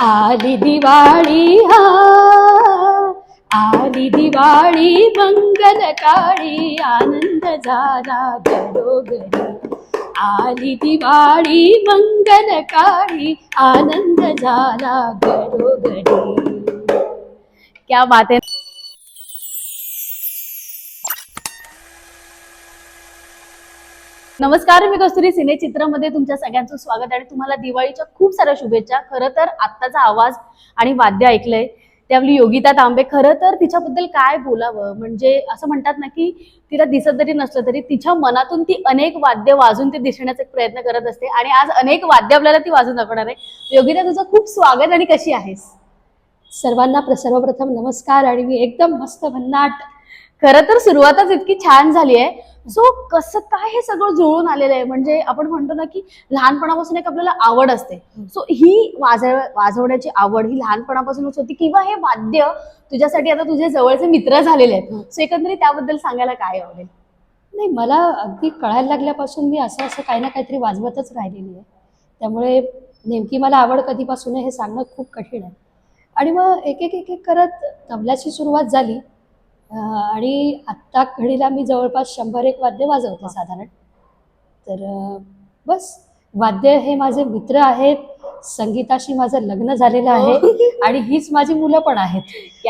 आली दिवाळी हा। आली दिवाळी मंगलकाळी आनंद झाला घरोघरी। आली दिवाळी मंगलकाळी आनंद झाला घरोघरी। क्या बात आहे नमस्कार मी कस्तुरी सिने चित्रमध्ये तुमच्या सगळ्यांचं स्वागत आणि तुम्हाला दिवाळीच्या खूप साऱ्या शुभेच्छा. खरं तर आत्ताचा आवाज आणि वाद्य ऐकलंय. ते आपली योगिता तांबे खरं तर तिच्याबद्दल काय बोलावं? म्हणजे असं म्हणतात ना की तिला दिसत जरी नसलं तरी तिच्या मनातून ती अनेक वाद्य वाजून ते दिसण्याचा एक प्रयत्न करत असते आणि आज अनेक वाद्य आपल्याला ती वाजून दाखवणार आहे. योगिता तुझं खूप स्वागत आणि कशी आहेस? सर्वांना प्र- सर्वप्रथम नमस्कार आणि मी एकदम मस्त भन्नाट. खरं तर सुरुवातच इतकी छान झाली आहे सो कसं काय हे सगळं जुळून आलेलं आहे? म्हणजे आपण म्हणतो ना की लहानपणापासून एक आपल्याला आवड असते. सो ही वाजव वाजवण्याची आवड ही लहानपणापासूनच होती किंवा हे वाद्य तुझ्यासाठी आता तुझे जवळचे मित्र झालेले आहेत. सो एकंदरीत त्याबद्दल सांगायला काय आवडेल? नाही मला अगदी कळायला लागल्यापासून मी असं असं काही ना काहीतरी वाजवतच राहिलेली आहे. त्यामुळे नेमकी मला आवड कधीपासून आहे हे सांगणं खूप कठीण आहे. आणि मग एक एक एक एक करत तबल्याची सुरुवात झाली. आणि आत्ता घडीला मी जवळपास शंभर एक वाद्य वाजवते साधारण. तर बस. वाद्य हे माझे मित्र आहेत. संगीताशी माझं लग्न झालेलं आहे. आणि हीच माझी मुलं पण आहेत.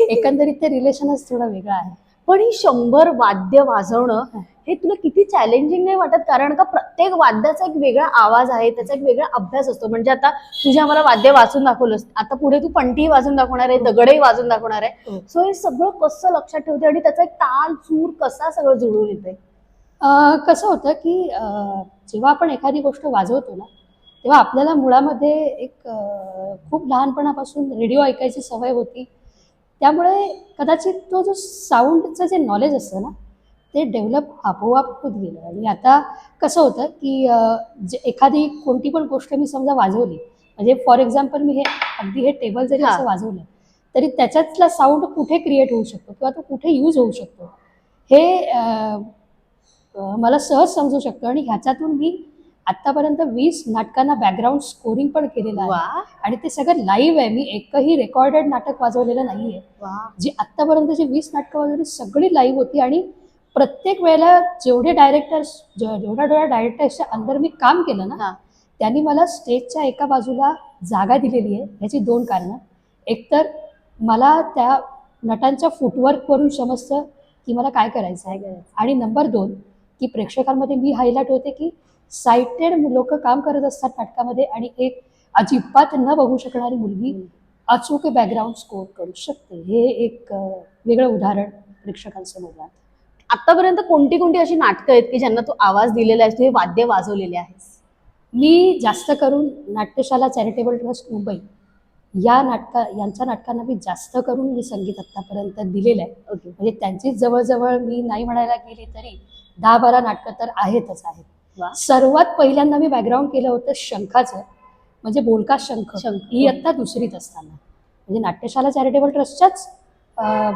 एकंदरीत ते रिलेशनच थोडं वेगळं आहे. पण ही शंभर वाद्य वाजवणं हे तुला किती चॅलेंजिंग नाही वाटत? कारण का प्रत्येक वाद्याचा एक वेगळा आवाज आहे त्याचा एक वेगळा अभ्यास असतो. म्हणजे आता तुझ्या मला वाद्य वाचून दाखवलंस. आता पुढे तू पंटी वाजून दाखवणार आहे दगडही वाजून दाखवणार आहे. हो. सो हे सगळं कसं लक्षात ठेवते आणि त्याचा एक ताल चूर कसा सगळं जुळून येते कसं होतं की जेव्हा आपण एखादी गोष्ट वाजवतो ना तेव्हा आपल्याला मुळामध्ये एक खूप लहानपणापासून रेडिओ ऐकायची सवय होती. त्यामुळे कदाचित तो जो साऊंडचं जे नॉलेज असतं ना ते डेव्हलप आपोआप होत गेलं. आणि आता कसं होतं की जे एखादी कोणती पण गोष्ट मी समजा वाजवली म्हणजे फॉर एक्झाम्पल मी हे अगदी हे टेबल जरी. असं वाजवलं तरी त्याच्यातला साऊंड कुठे क्रिएट होऊ शकतो किंवा तो कुठे यूज होऊ शकतो? हे मला सहज समजू शकतं. आणि ह्याच्यातून मी आत्तापर्यंत वीस नाटकांना बॅकग्राऊंड स्कोरिंग पण केलेलं आहे. आणि ते सगळं लाईव्ह आहे. मी एकही रेकॉर्डेड नाटक वाजवलेलं नाहीये. जी आत्तापर्यंतची वीस नाटकं वाजवली सगळी लाईव्ह होती. आणि प्रत्येक वेळेला जेवढे डायरेक्टर्स जेवढ्या जेवढ्या डायरेक्टर्सच्या अंदर मी काम केलं ना. त्यांनी मला स्टेजच्या एका बाजूला जागा दिलेली आहे. ह्याची दोन कारणं. एकतर मला त्या नटांच्या फुटवर्कवरून समजतं की मला काय करायचं आहे. आणि नंबर दोन की प्रेक्षकांमध्ये मी हायलाईट होते की सायटेड लोक काम करत असतात नाटकामध्ये आणि एक अजिबात न बघू शकणारी मुलगी अचूक बॅकग्राऊंड स्कोर करू शकते. हे एक वेगळं उदाहरण प्रेक्षकांसमोर राहतं आतापर्यंत कोणती कोणती अशी नाटकं आहेत की ज्यांना तू आवाज दिलेला आहेस तू हे वाद्य वाजवलेले आहेस? मी जास्त करून नाट्यशाला चॅरिटेबल ट्रस्ट मुंबई या नाटका यांच्या नाटकांना मी जास्त करून मी संगीत आत्तापर्यंत दिलेलं आहे. ओके. म्हणजे त्यांचीच जवळजवळ मी नाही म्हणायला गेली तरी दहा बारा नाटकं तर आहेतच आहेत. सर्वात पहिल्यांदा मी बॅकग्राऊंड केलं होतं शंखाचं. म्हणजे बोलका शंख. शंख. ही आत्ता दुसरीत असताना. म्हणजे नाट्यशाला चॅरिटेबल ट्रस्टच्याच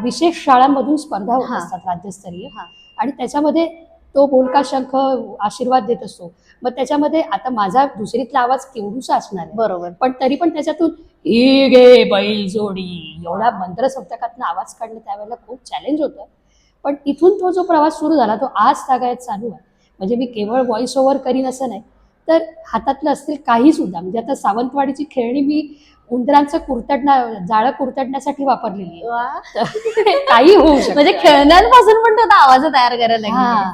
विशेष शाळांमधून स्पर्धा होत हा. असतात राज्यस्तरीय. हा. आणि त्याच्यामध्ये तो बोलका शंख आशीर्वाद देत असतो. मग त्याच्यामध्ये आता माझा दुसरीतला आवाज केवढूसा असणार बरोबर. पण तरी पण त्याच्यातून ही गे बैल जोडी एवढा मंत्र सप्तकातनं आवाज काढणं त्यावेळेला खूप चॅलेंज होतं. पण तिथून तो जो प्रवास सुरू झाला तो आज तागायत चालू आहे. म्हणजे मी केवळ व्हॉइस ओव्हर करीन असं नाही. तर हातातलं असतील काही सुद्धा म्हणजे आता सावंतवाडीची खेळणी मी उंदरांचं कुरतडणा जाळं कुरतडण्यासाठी वापरलेली. काही होऊ शकतं म्हणजे खेळण्यांपासून पण तो आवाज तयार करायला लागली हा.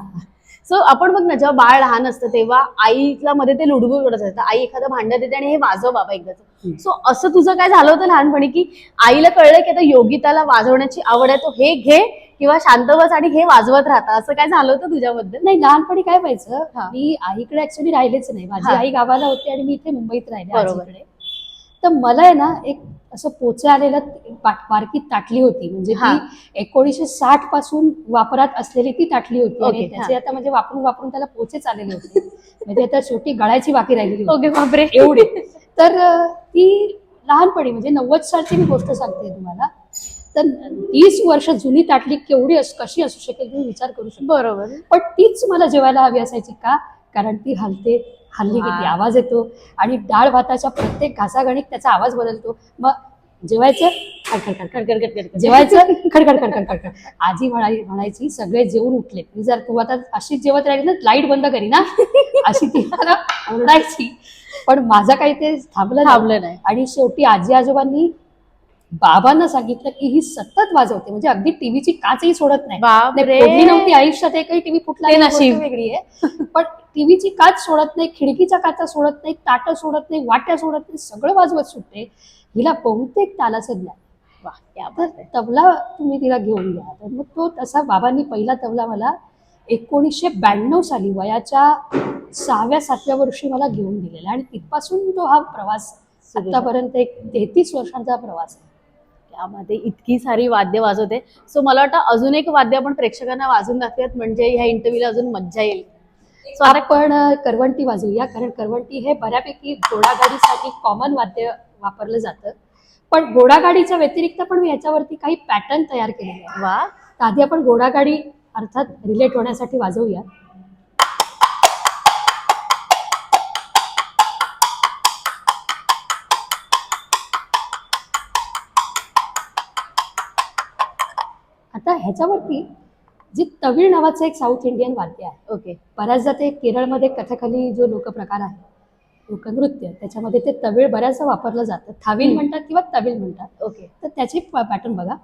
सो आपण बघ ना जेव्हा बाळ लहान असतं तेव्हा आईला मध्ये ते लुडबुड करत असतं आई एखादं भांडं देते आणि हे वाजव बाबा एकदाच. सो असं तुझं काय झालं होतं लहानपणी की आईला कळलं की आता योगिताला वाजवण्याची आवड आहे तो हे घे किंवा शांत बस आणि हे वाजवत राहता असं काय झालं होतं तुझ्याबद्दल नाही लहानपणी काय व्हायचं. मी आईकडे ऍक्च्युली राहिलेच नाही माझी. आई गावाला होती आणि मी इथे मुंबईत राहिले बरोबर. तर मला आहे ना एक असं पोचे आलेलं एक पा- बारकी ताटली होती. म्हणजे. ती एकोणीसशे साठपासून वापरात असलेली ती ताटली होती. आणि त्याचे आता म्हणजे वापरून वापरून त्याला पोचेच आलेले होते. म्हणजे आता शेवटी गळायची बाकी राहिलेली होती. ओके बापरे. एवढी. तर ती लहानपणी म्हणजे नव्वद सालची मी गोष्ट सांगते तुम्हाला. तर तीस वर्ष जुनी ताटली केवढी कशी असू शकेल तुम्ही विचार करू शकता. बरोबर. पण तीच मला जेवायला हवी असायची का? कारण ती हलते हल्ली. किती आवाज येतो आणि डाळ भाताच्या प्रत्येक घासागणिक त्याचा आवाज बदलतो. मग जेवायचं? खडखड खडखड खडखड खडखड खडखड. जेवायचं? खडखड खडखड खडखड आजी म्हणाली म्हणायची सगळे जेवून उठले मी जर तू आता अशीच जेवत राहिली ना लाइट बंद करी ना. अशी ती मला ओरडायची. पण माझं काही ते थांबलं. थांबलं नाही. आणि शेवटी आजी आजोबांनी बाबांना सांगितलं की ही सतत वाजवते. म्हणजे अगदी टीव्हीची काचही सोडत नाही. नव्हती आयुष्यात एकही टीव्ही फुटला. वेगळी आहे. पण टीव्हीची काच सोडत नाही खिडकीच्या काचा सोडत नाही ताटं सोडत नाही वाट्या सोडत नाही सगळं वाजवत सुटते. हिला बहुतेक तालाचं ज्ञान वा. तबला तुम्ही तिला घेऊन घ्या तर मग तो तसा बाबांनी पहिला तबला मला एकोणीसशे ब्याण्णव साली वयाच्या सहाव्या सातव्या वर्षी मला घेऊन दिलेला. आणि तिथपासून तो हा प्रवास. आतापर्यंत एक तेहतीस वर्षांचा प्रवास आहे. त्यामध्ये इतकी सारी वाद्य वाजवते. सो मला वाटतं अजून एक वाद्य आपण प्रेक्षकांना वाजून दाखवूयात म्हणजे ह्या इंटरव्ह्यूला अजून मज्जा येईल. सो आता आपण करवंटी वाजवूया कारण करवंटी हे बऱ्यापैकी घोडागाडीसाठी कॉमन वाद्य वापरलं जातं. पण घोडागाडीच्या व्यतिरिक्त पण मी याच्यावरती काही पॅटर्न तयार केलेले वा आधी आपण घोडागाडी अर्थात रिलेट होण्यासाठी वाजवूया. आता ह्याच्यावरती जी तमिळ नावाचं एक साऊथ इंडियन वाद्य आहे. ओके बऱ्याचदा ते केरळमध्ये कथकली जो लोकप्रकार आहे लोकनृत्य त्याच्यामध्ये ते तमिळ बऱ्याचदा वापरलं जातं. थाविल. म्हणतात किंवा तमिळ म्हणतात. ओके तर त्याचे पॅटर्न बघा.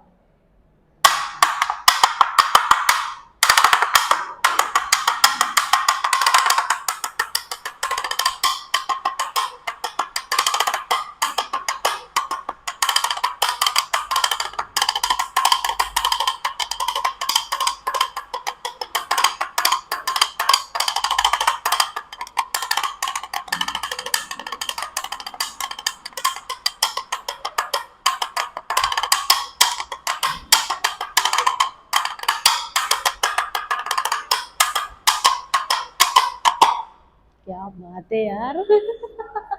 यार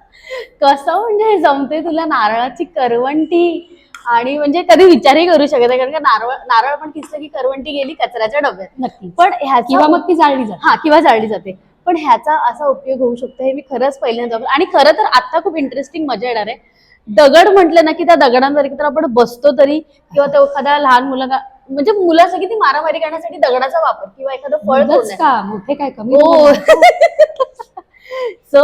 कसं म्हणजे हे जमते तुला नारळाची करवंटी? आणि म्हणजे कधी विचारही करू शकत कारण का नारळ नारळ पण किसलं की करवंटी गेली कचऱ्याच्या डब्यात. नक्की पण ह्याचा किंवा मग ती जाळली जाते. हा किंवा जाळली जाते. पण ह्याचा असा उपयोग होऊ शकतो हे मी खरंच पहिल्यांदा आणि खरं तर आता खूप इंटरेस्टिंग मजा येणार आहे. दगड म्हटलं ना की त्या दगडांवर तर आपण बसतो तरी किंवा तो एखाद्या लहान मुलांना म्हणजे मुलासाठी ती मारामारी करण्यासाठी दगडाचा वापर किंवा एखादं फळ मोठे काय कमी हो? सो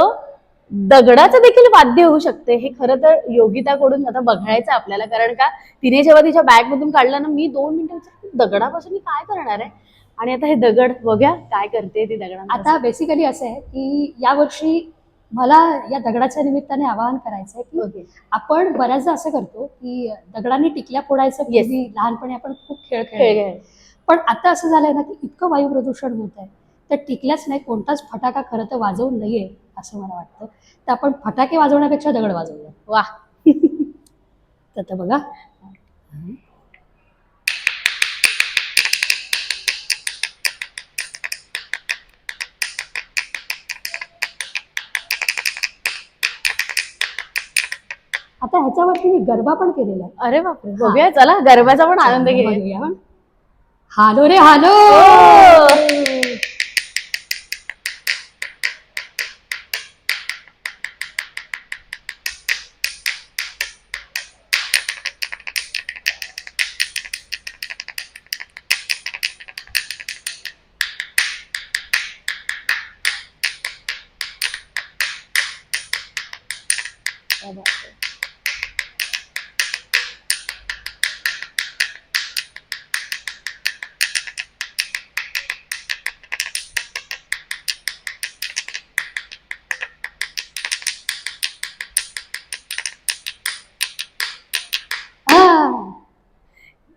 दगडाचं देखील वाद्य होऊ शकते. हे खरं तर योगिताकडून आता बघायचं आपल्याला. कारण का तिने जेव्हा तिच्या बॅग मधून काढलं ना मी दोन मिनिटं दगडापासून मी काय करणार आहे? आणि आता हे दगड बघूया काय करते ती दगडांपासून. आता बेसिकली असं आहे की यावर्षी मला या दगडाच्या निमित्ताने आवाहन करायचं आहे की ओके आपण बऱ्याचदा असं करतो की दगडांनी टिकल्या फोडायचं. पूर्वी लहानपणी आपण खूप खेळ खेळ पण आता असं झालंय ना की इतकं वायू प्रदूषण होत आहे तर टिकल्याच नाही कोणताच फटाका खरं तर वाजवू नये असं मला वाटतं. तर आपण फटाके वाजवण्यापेक्षा दगड वाजवूया. वा तर बघा. आता ह्याच्यावरती मी गरबा पण केलेला आहे. अरे बापरे! बघूया चला गरब्याचा पण आनंद घेऊया. हालो रे हालो!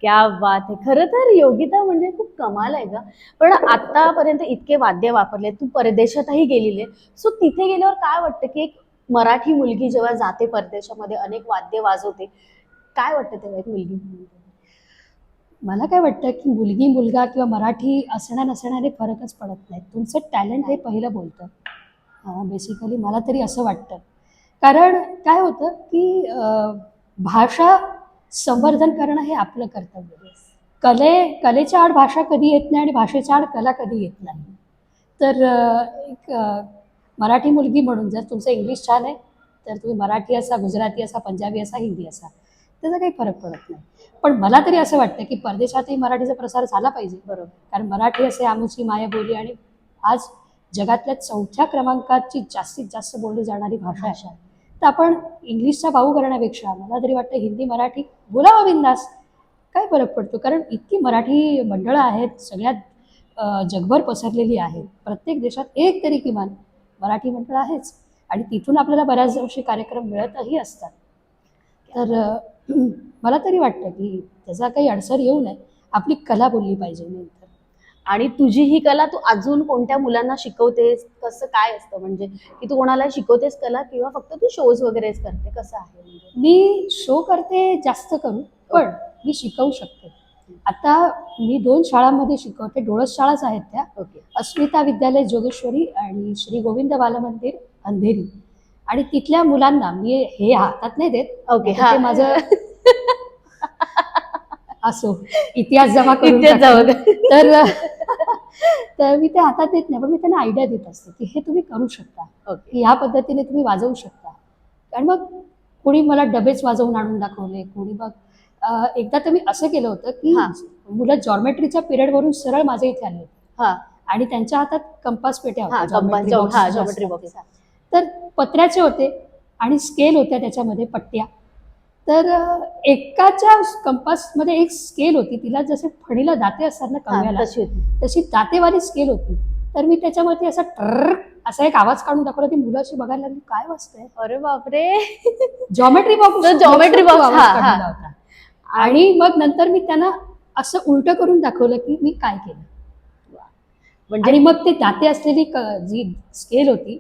क्या वात आहे खरं तर योगिता म्हणजे खूप कमाल आहे का पण आतापर्यंत इतके वाद्य वापरले तू परदेशातही गेलेली सो तिथे गेल्यावर काय वाटतं की एक मराठी मुलगी जेव्हा जाते परदेशामध्ये अनेक वाद्य वाजवते काय वाटतं तेव्हा एक मुलगी मला काय वाटतं की मुलगी मुलगा किंवा मराठी असणार नसणारे फरकच पडत नाही तुमचं टॅलेंट हे पहिलं बोलतं. बेसिकली मला तरी असं वाटतं. कारण काय होतं की भाषा संवर्धन करणं हे आपलं कर्तव्य. आहे. कले कलेच्या आड भाषा कधी येत नाही आणि भाषेच्या आड कला कधी येत नाही. तर एक मराठी मुलगी म्हणून जर तुमचं इंग्लिश छान आहे तर तुम्ही मराठी असा गुजराती असा पंजाबी असा हिंदी असा त्याचा काही फरक पडत नाही. पण मला तरी असं वाटतं की परदेशातही मराठीचा प्रसार झाला पाहिजे. बरोबर. कारण मराठी असे आमुची मायाबोली आणि आज जगातल्या चौथ्या क्रमांकाची जास्तीत जास्त बोलली जाणारी भाषा आहे. तर आपण इंग्लिशचा भाऊ करण्यापेक्षा मला तरी वाटतं हिंदी मराठी बोलावं बिंदास काय फरक पडतो? कारण इतकी मराठी मंडळं आहेत सगळ्यात जगभर पसरलेली आहेत. प्रत्येक देशात एक तरी किमान मराठी मंडळ आहेच. आणि तिथून आपल्याला बऱ्याच वर्षी कार्यक्रम मिळतही असतात. तर मला तरी वाटतं की त्याचा काही अडसर येऊ नये. आपली कला बोलली पाहिजे नंतर आणि तुझी ही कला तू अजून कोणत्या मुलांना शिकवतेस? कसं काय असतं? म्हणजे की तू कोणाला शिकवतेस कला किंवा फक्त तू शोज वगैरेच करते? कसं आहे? मी शो करते जास्त करून पण मी शिकवू शकते. आता मी दोन शाळांमध्ये शिकवते. डोळस शाळाच आहेत त्या. ओके. अस्मिता विद्यालय जोगेश्वरी आणि श्री गोविंद बालमंदिर अंधेरी. आणि तिथल्या मुलांना मी हे हातात नाही देत. ओके माझं असो. इतिहास जमा करून इतिहास. तर तर मी ते हातात देत नाही पण मी त्यांना आयडिया देत असते की हे तुम्ही करू शकता. ह्या पद्धतीने तुम्ही वाजवू शकता. कारण मग कोणी मला डबेच वाजवून आणून दाखवले कोणी मग एकदा तर मी असं केलं होतं की हा. मुलं जॉर्मेट्रीच्या पिरियडवरून सरळ माझ्या इथे आले होते. हा. आणि त्यांच्या हातात कंपास पेट्या. तर पत्र्याचे होते आणि स्केल होत्या त्याच्यामध्ये पट्ट्या. तर एकाच्या कंपासमध्ये एक स्केल होती. तिला जसे फणीला दाते असतात ना कव्याला तशी होती. तशी दातेवाली स्केल होती. तर मी त्याच्यावरती असा ट्र असा एक आवाज काढून दाखवला. ती मुलं अशी बघायला लागली काय वाजतंय अरे बापरे! जॉमेट्री बॉक्स हा. काढलेला होता आणि मग नंतर मी त्यांना असं उलट करून दाखवलं की मी काय केलं. म्हणजे मग ते दाते असलेली जी स्केल होती.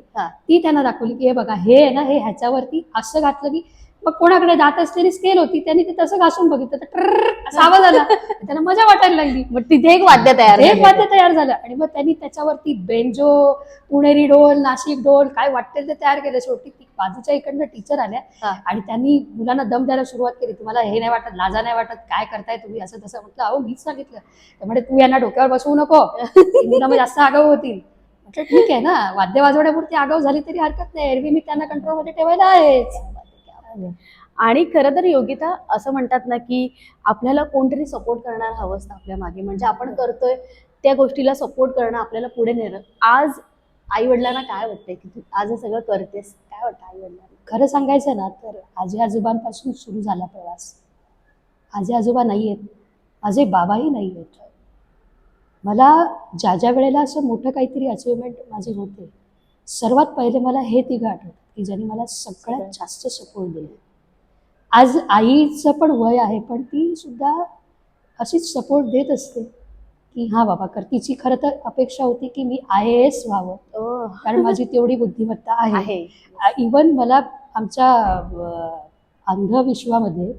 ती त्यांना दाखवली की हे बघा हे आहे ना हे ह्याच्यावरती असं घातलं की मग कोणाकडे दात असलेली स्केल होती त्यांनी ते तसं घासून बघितलं. तर असा आवाज आला त्यांना मजा वाटायला लागली. मग तिथे एक वाद्य तयार एक. वाद्य तयार झालं. आणि मग त्यांनी त्याच्यावरती बेंजो पुणेरी डोल नाशिक डोल काय वाटेल ते तयार केलं. शेवटी ती बाजूच्या इकडनं टीचर आल्या. आणि त्यांनी मुलांना दम द्यायला सुरुवात केली. तुम्हाला हे नाही वाटत लाजा नाही वाटत काय करताय तुम्ही? असं तसं म्हटलं. अहो मीच सांगितलं. त्यामुळे तू यांना डोक्यावर बसवू नको. मुलं जास्त आगाऊ होतील. ठीक आहे ना. वाद्य वाजवण्यापुरती आगाऊ झाली तरी हरकत नाही. एरवी मी त्यांना कंट्रोलमध्ये ठेवायला आहेच. आणि खरं तर योगिता असं म्हणतात ना की आपल्याला कोणतरी सपोर्ट करणार हवं असतं आपल्या मागे. म्हणजे आपण करतोय त्या गोष्टीला सपोर्ट करणं आपल्याला पुढे नेणं. आज आई वडिलांना काय वाटतंय की तू आज हे सगळं करतेस? काय वाटतं आई वडिलांना खरं सांगायचं ना तर आजी आजोबांपासून सुरू झाला प्रवास. आजी आजोबा नाही आहेत. माझे बाबाही नाही आहेत. मला ज्या ज्या वेळेला असं मोठं काहीतरी अचिव्हमेंट माझी होते सर्वात पहिले मला हे तिघं आठवतं. की ज्यांनी मला सगळ्यात जास्त सपोर्ट दिले. आज आईचं पण वय आहे पण ती सुद्धा अशीच सपोर्ट देत असते की हां बाबा कर. तिची खरं तर अपेक्षा होती की मी आय ए एस व्हावं. कारण माझी तेवढी बुद्धिमत्ता आहे. इवन मला आमच्या अंधविश्वामध्ये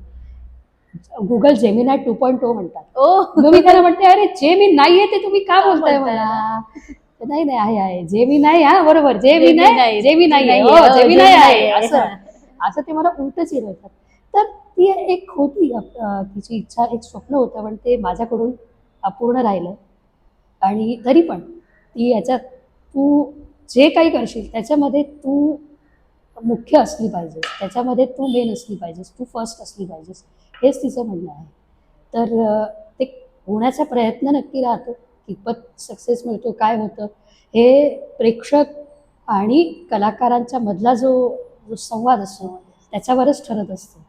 Google Gemini two point two म्हणतात. मी त्यांना म्हणते अरे जे मी नाहीये ते तुम्ही का बोलताय? मला? नाही नाही आहे आहे. जे मी नाही हा बरोबर. जे मी नाही जे मी नाही हो हो, जे मी नाही आहे. असं. असं. ते मला उलटच येतात तर ती एक होती तिची इच्छा एक स्वप्न होतं पण ते माझ्याकडून अपूर्ण राहिलं. आणि तरी पण ती याच्यात तू जे काही करशील त्याच्यामध्ये तू मुख्य असली पाहिजेस. त्याच्यामध्ये तू मेन असली पाहिजेस. तू फर्स्ट असली पाहिजेस. हेच तिचं म्हणणं आहे. तर ते होण्याचा प्रयत्न नक्की राहतो. कितपत सक्सेस मिळतो काय होतं हे प्रेक्षक आणि कलाकारांच्या मधला जो जो संवाद असतो त्याच्यावरच ठरत असतो.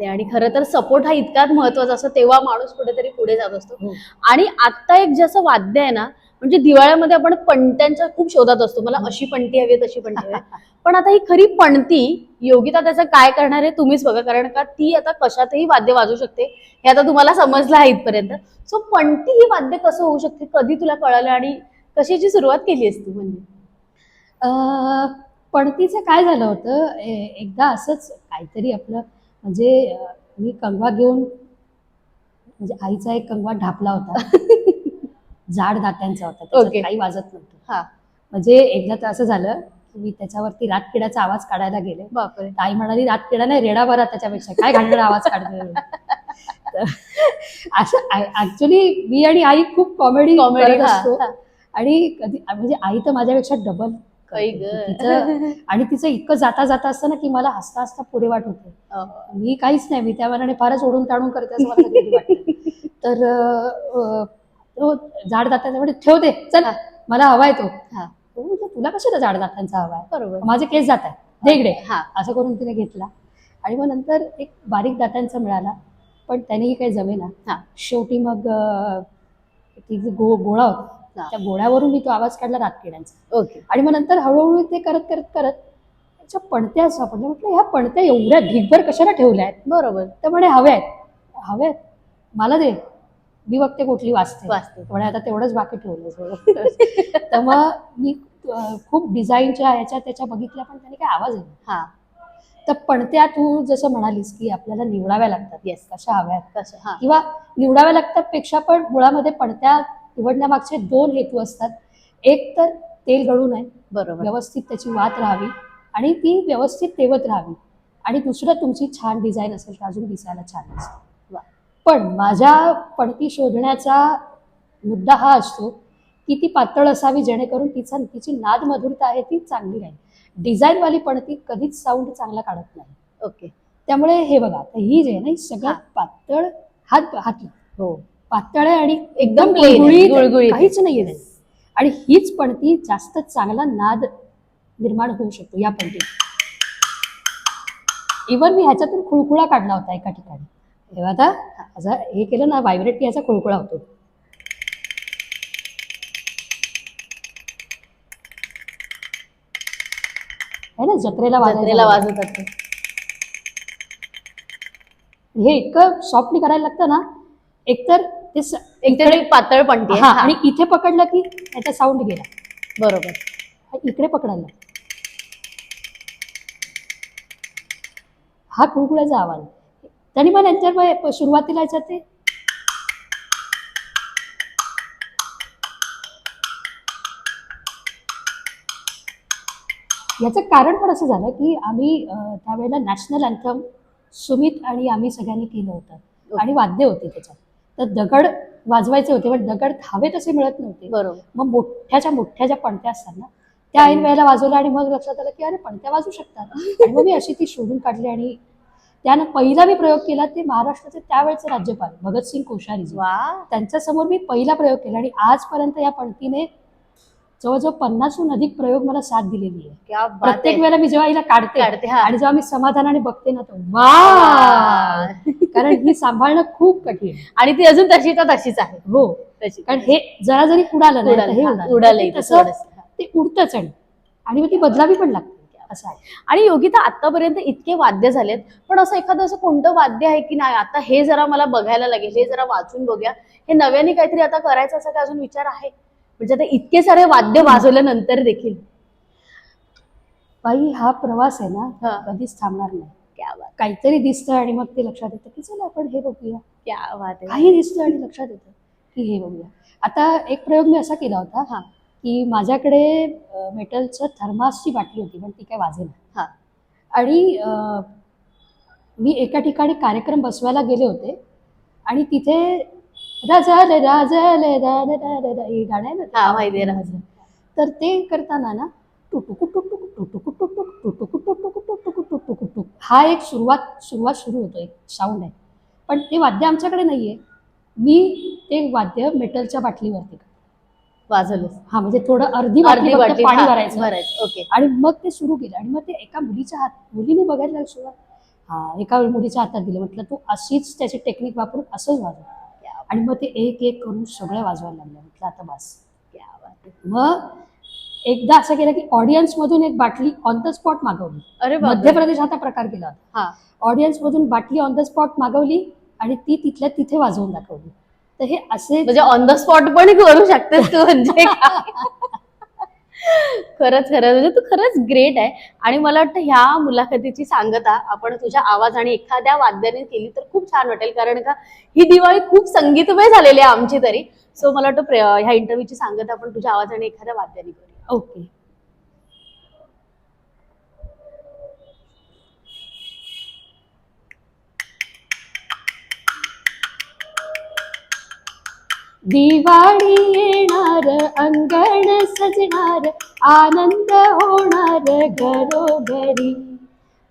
आहे. आणि खरं तर सपोर्ट हा इतकाच महत्त्वाचा असतो तेव्हा माणूस कुठेतरी पुढे जात असतो. हो. आणि आता एक जसं वाद्य आहे ना म्हणजे दिवाळ्यामध्ये आपण पणत्यांच्या खूप शोधात असतो. मला अशी पणती हवी तशी पणती हवी. पण आता ही खरी पणती योगिता त्याचं काय करणार आहे तुम्हीच बघा कारण का ती आता कशातही वाद्य वाजू शकते हे आता तुम्हाला समजलं आहे इथपर्यंत. सो पणती ही वाद्य कसं होऊ शकते कधी तुला कळालं आणि कशाची सुरुवात केली आहेस तू म्हणजे? अं, पणतीचं काय झालं होतं एकदा असंच काहीतरी आपलं म्हणजे मी कंगवा घेऊन म्हणजे आईचा एक कंगवा ढापला होता. जाड दात्यांचा होता त्याच्यात Okay. काही वाजत नव्हतं. हा. म्हणजे एकदा तर असं झालं की मी त्याच्यावरती रातकिड्याचा आवाज काढायला गेले. बापरे. तर आई म्हणाली रातकिडा नाही रेडा बरा त्याच्यापेक्षा. काय घालणार आवाज काढतोय असं ऍक्च्युली मी आणि आई खूप कॉमेडी करत हा, असतो. आणि कधी म्हणजे आई तर माझ्यापेक्षा डबल. तिचं आणि तिचं इतकं जाता जाता असतं ना की मला हसता हसता पुढे वाट होते. मी काहीच नाही मी त्या मनाने फारच ओढून ताणून करते असं मला कधी तर अं, तो झाड दातांचा म्हणजे ठेवते. चल हा. मला हवाय तो. हा. तुला कशाला झाड दातांचा हवाय बरोबर. माझे केस जात आहे दे इकडे. हा. असं करून तिने घेतला. आणि मग नंतर एक बारीक दातांचा मिळाला. पण त्यानेही काही जमेना. हा. शेवटी मग ती जी गो गोळा होता हा. त्या गोळ्यावरून मी तो आवाज काढला रातकिड्यांचा. ओके. आणि मग नंतर हळूहळू ते करत करत करत त्याच्या पणत्या सापडल्या. म्हटलं ह्या पणत्या एवढ्या ढिगभर कशाला ठेवल्या आहेत? बरोबर. तर म्हणे हव्या आहेत. हव्या आहेत. मला दे. मी बघते कुठली वाचते? वाचते. म्हणे आता तेवढंच बाकी ठेवलं. तर मग मी खूप डिझाईनच्या ह्याच्या त्याच्या बघितल्या पण त्याने काय आवाज आहे हा. तर पणत्या तू जसं म्हणालीस की आपल्याला निवडाव्या लागतात. येस कशा हव्यात हा. किंवा निवडाव्या लागतात पेक्षा पण मुळामध्ये पणत्या निवडण्यामागचे दोन हेतू असतात. एक तर तेल गळू नये बरोबर. व्यवस्थित त्याची वात राहावी आणि ती व्यवस्थित तेवत राहावी. आणि दुसरं तुमची छान डिझाईन असेल तर अजून दिसायला छान असते. पण माझ्या पणती शोधण्याचा मुद्दा हा असतो की ती पातळ असावी जेणेकरून तिचा तिची नाद मधुरता आहे ती चांगली राहील डिझाईनवाली पणती कधीच साऊंड चांगला काढत नाही ओके त्यामुळे हे बघा ही जे आहे ना ही सगळ्यात. पातळ हात हात हो पातळ आहे आणि एकदम. गुळगुळीत. काहीच नाहीये. आणि हीच पणती जास्त चांगला नाद निर्माण होऊ शकतो या पणतीत इवन मी ह्याच्यातून खुळखुळा काढला होता एका ठिकाणी तेव्हा आता असं हे केलं ना व्हायब्रेट की ह्याचा खुळखुळा होतो. है ना जत्रेला जत्रेला वाजवतात ते. हे इतकं सॉफ्टली करायला लागतं ना एकतर ते स- एकदम एक पातळ पणती आहे. हा हा, आणि इथे पकडलं की त्याचा साऊंड गेला. बरोबर. आणि इकडे पकडायला हा कुळकुळाचा आवाज. तरी मग नंतर सुरुवातीला याच्यात ते याचं कारण पण असं झालं की आम्ही त्यावेळेला नॅशनल अँथम सुमित आणि आम्ही सगळ्यांनी केलं होतं. आणि वाद्य होते त्याच्यात. तर दगड वाजवायचे होते पण दगड हवे तसे मिळत नव्हते. बरोबर. मग मोठ्याच्या मोठ्या ज्या पणत्या असतात ना त्या ऐन वेळेला वाजवल्या आणि मग लक्षात आलं की अरे पणत्या वाजू शकतात. मग मी अशी ती शोधून काढली आणि त्यानं पहिला मी प्रयोग केला ते महाराष्ट्राचे त्यावेळेचे राज्यपाल भगतसिंग कोश्यारी वा त्यांच्यासमोर मी पहिला प्रयोग केला आणि आजपर्यंत या पणतीने जवळजवळ पन्नासहून अधिक प्रयोग मला साथ दिलेली आहे. प्रत्येक. वेळेला मी जेव्हा हिला काढते काढते, हा. आणि जेव्हा मी समाधानाने बघते ना तो वा कारण ही सांभाळणं खूप कठीण. आणि ती अजून तशीच तशीच आहे. हो. तशी कारण हे जरा जरी उडालं तर उडालं, तसं. ते उडतच आणि मग ती बदलावी पण लागते. असं आहे. आणि योगिता आतापर्यंत इतके वाद्य झालेत पण असं एखादं असं कोणतं वाद्य आहे की नाही आता हे जरा मला बघायला लागेल हे जरा वाचून बघूया. हे नव्याने काहीतरी आता करायचं असं काय अजून विचार आहे? म्हणजे आता इतके सारे वाद्य वाजवल्यानंतर देखील. बाई हा प्रवास आहे ना. कधीच थांबणार नाही. क्या बात काहीतरी दिसतं आणि मग ते लक्षात येतं की चला आपण हे बघूया. क्या काही दिसतं आणि लक्षात येतं की हे बघूया. आता एक प्रयोग मी असा केला होता हा. की माझ्याकडे मेटलचं थर्मासची बाटली होती पण ती काय वाजेना. हा. आणि मी एका ठिकाणी कार्यक्रम बसवायला गेले होते आणि तिथे राजाले रा रा रा रा रा हे गाणं आहे ना हा माहिती राजा. तर ते करताना ना टुटुकू टुटुकू टुटुकू टुटुक टुटुकू टुटुकू टुटुकू टुटुकू टुटुक हा एक सुरुवात सुरुवात सुरू होतो एक साऊंड आहे. पण ते वाद्य आमच्याकडे नाही आहे मी ते वाद्य मेटलच्या बाटलीवरती वाजवलं हा म्हणजे थोडं अर्धी अर्धी वाटी पाणी भरायचं. भरायचं. ओके आणि मग ते सुरू केलं. आणि मग ते एका मुलीच्या हात मुलीने बघायला सुरुवात. हा एका मुलीच्या हातात दिलं. म्हटलं तू अशीच त्याची टेक्निक वापरून असंच वाजव. आणि मग ते एक एक करून सगळं वाजवायला लागलं. म्हटलं आता बस. क्या बात आहे. मग एकदा असं केलं की ऑडियन्स मधून एक बाटली ऑन द स्पॉट मागवली. अरे मध्य बापरे. प्रदेशात हा प्रकार केला ऑडियन्स मधून बाटली ऑन द स्पॉट मागवली आणि ती तिथल्या तिथे वाजवून दाखवली. तर हे असे म्हणजे ऑन द स्पॉट पण करू शकतेस तू म्हणजे? खरंच खरंच. म्हणजे तू खरंच ग्रेट आहे. आणि मला वाटतं ह्या मुलाखतीची सांगता आपण तुझ्या आवाज आणि एखाद्या वाद्याने केली तर खूप छान वाटेल. कारण का ही दिवाळी खूप संगीतमय झालेली आहे आमची तरी. सो मला वाटतं ह्या इंटरव्ह्यूची सांगता आपण तुझ्या आवाज आणि एखाद्या वाद्याने करूया. ओके दिवाळी येणार अंगण सजणार आनंद होणार घरोघरी.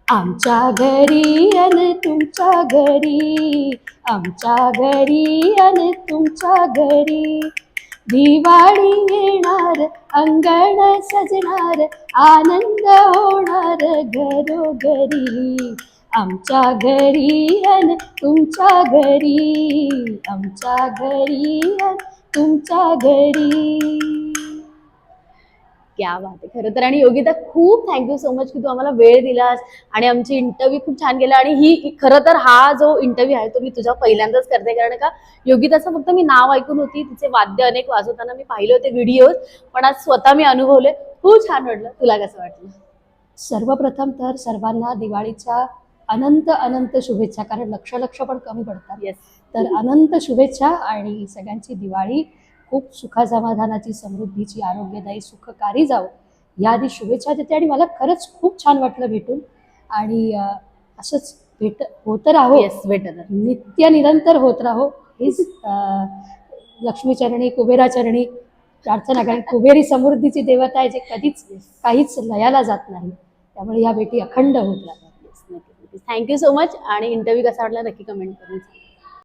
आमच्या घरी अन तुमच्या घरी आमच्या घरी अन तुमच्या घरी. दिवाळी येणार अंगण सजणार आनंद होणार घरोघरी. आमच्या घरी अन तुमच्या घरी आमच्या घरी अन तुमच्या घरी. क्या बात आहे. खरं तर आणि योगिता खूप थँक्यू सो मच की तू आम्हाला वेळ दिलास आणि आमची इंटरव्ह्यू खूप छान गेला आणि ही खरं तर हा जो इंटरव्ह्यू आहे तो मी तुझ्या पहिल्यांदाच करते. कारण का योगिताचं फक्त मी नाव ऐकून होती तिचे वाद्य अनेक वाजवताना मी पाहिले होते व्हिडिओज पण आज स्वतः मी अनुभवले. खूप छान वाटलं. तुला कसं वाटलं? सर्वप्रथम तर सर्वांना दिवाळीच्या अनंत अनंत शुभेच्छा कारण लक्ष लक्ष पण कमी पडतात. येस तर अनंत शुभेच्छा आणि सगळ्यांची दिवाळी खूप सुखासमाधानाची समृद्धीची आरोग्यदायी सुखकारी जावो. या आधी शुभेच्छा देते आणि मला खरंच खूप छान वाटलं भेटून. आणि असंच भेट होत राहो. येस भेटत नित्य निरंतर होत राहो. हीच लक्ष्मीचरणी कुबेराचरणी प्रार्थना कारण कुबेरी समृद्धीची देवता आहे जे कधीच काहीच लयाला जात नाही. त्यामुळे या भेटी अखंड होत राहतात. थँक्यू सो मच आणि इंटरव्ह्यू कसा वाटला नक्की कमेंट करून